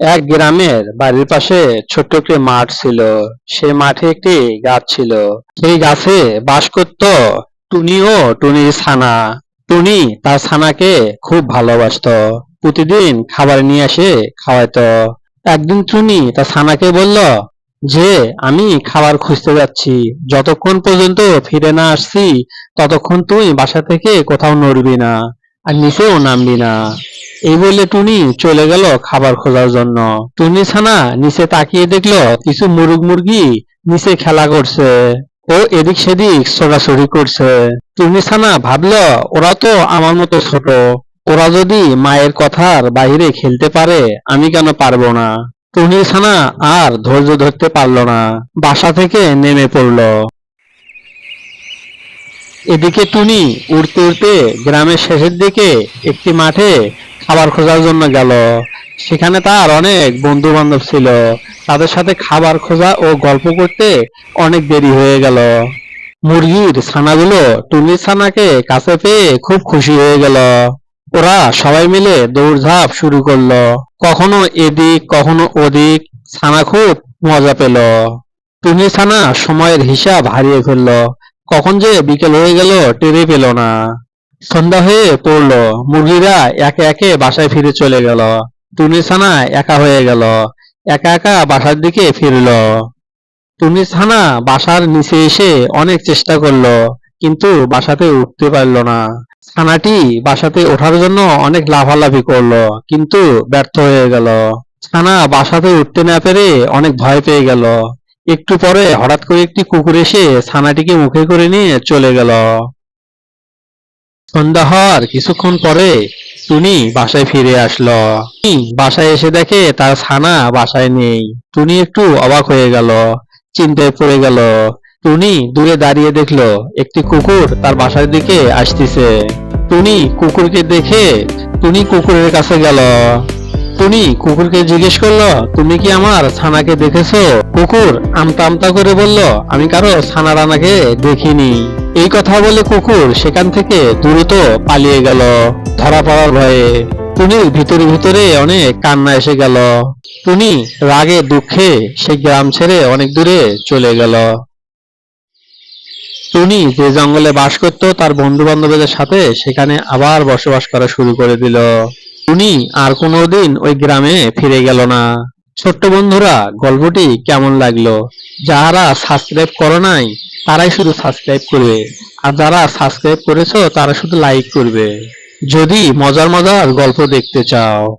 এক গ্রামের বাড়ির পাশে ছোট্ট একটি মাঠ ছিল। সেই মাঠে একটি গাছ ছিল। সেই গাছে বাস করত টুনি ও টুনির ছানা। টুনি তার ছানাকে খুব ভালোবাসতো। প্রতিদিন খাবার নিয়ে এসে খাওয়াতো একদিন টুনি তার ছানাকে বলল, যে, আমি খাবার খুঁজতে যাচ্ছি। যতক্ষণ পর্যন্ত ফিরে না আসছি, ততক্ষণ তুই বাসা থেকে কোথাও নড়বি না আর নিচেও নামবি না। এই বলে টুনি চলে গেল খাবার খোঁজার জন্য। টুনি ছানা নিচে তাকিয়ে দেখল কিছু মুরগ মুরগি নিচে খেলা করছে ও এদিক সেদিক ছোটাছুটি করছে। টুনি ছানা ভাবলো, ওরা তো আমার মতো ছোট। ওরা যদি মায়ের কথার বাইরে খেলতে পারে, আমি কেন পারব না? টুনি ছানা আর ধৈর্য ধরতে পারল না। বাসা থেকে নেমে পড়ল। এদিকে টুনি উড়তে উড়তে গ্রামের শেষের দিকে একটি মাঠে খাবার খোঁজার জন্য গেল। সেখানে তার অনেক বন্ধু বান্ধব ছিল। তাদের সাথে খাবার খোঁজা ও গল্প করতে অনেক দেরি হয়ে গেল। মুরগির ছানাগুলো টুনির ছানাকে কাছে পেয়ে খুব খুশি হয়ে গেল। ওরা সবাই মিলে দৌড়ঝাঁপ শুরু করল। কখনো এদিক, কখনো ওদিক ছানা খুব মজা পেল। টুনি ছানা সময়ের হিসাব হারিয়ে ফেলল। কখন যে বিকেল হয়ে গেল টেরে পেল না। সন্ধ্যা হয়ে পড়ল। মুরগিরা একে একে বাসায় ফিরে চলে গেল। টুনি ছানা একা হয়ে গেল। একা একা বাসার দিকে ফিরল। টুনি ছানা বাসার নিচে এসে অনেক চেষ্টা করল, কিন্তু বাসাতে উঠতে পারল না। ছানাটি বাসাতে ওঠার জন্য অনেক লাভালাভি করল, কিন্তু ব্যর্থ হয়ে গেল। ছানা বাসাতে উঠতে না পেরে অনেক ভয় পেয়ে গেল। একটু পরে হঠাৎ করে একটি কুকুর এসে ছানাটিকে মুখে করে নিয়ে চলে গেল। সন্ধ্যা হওয়ার কিছুক্ষণ পরে টুনি বাসায় ফিরে আসলো। বাসায় এসে দেখে তার ছানা বাসায় নেই। টুনি একটু অবাক হয়ে গেল, চিন্তায় পড়ে গেল। টুনি দূরে দাঁড়িয়ে দেখল, একটি কুকুর তার বাসার দিকে আসতেছে। টুনি কুকুরকে দেখে টুনি কুকুরের কাছে গেল। টুনি, কুকুরকে জিজ্ঞেস করল, তুমি কি আমার ছানাকে দেখেছ? কুকুর আমতা আমতা করে বলল, আমি কারও ছানা রানাকে দেখিনি। এই কথা বলে কুকুর সেখান থেকে দ্রুত পালিয়ে গেল ধরা পড়ার ভয়ে। টুনির ভিতরে ভিতরে অনেক কান্না এসে গেল। টুনি রাগে দুঃখে সেই গ্রাম ছেড়ে অনেক দূরে চলে গেল। টুনি যে জঙ্গলে বাস করত, তার বন্ধু বান্ধবদের সাথে সেখানে আবার বসবাস করা শুরু করে দিল। টুনি আর কোনোদিন ওই গ্রামে ফিরে গেল না। ছোট্ট বন্ধুরা, গল্পটি কেমন লাগল? যারা সাবস্ক্রাইব করো নাই, তারাই শুধু সাবস্ক্রাইব করবে। আর যারা সাবস্ক্রাইব করেছ, তারা শুধু লাইক করবে। যদি মজার মজার গল্প দেখতে চাও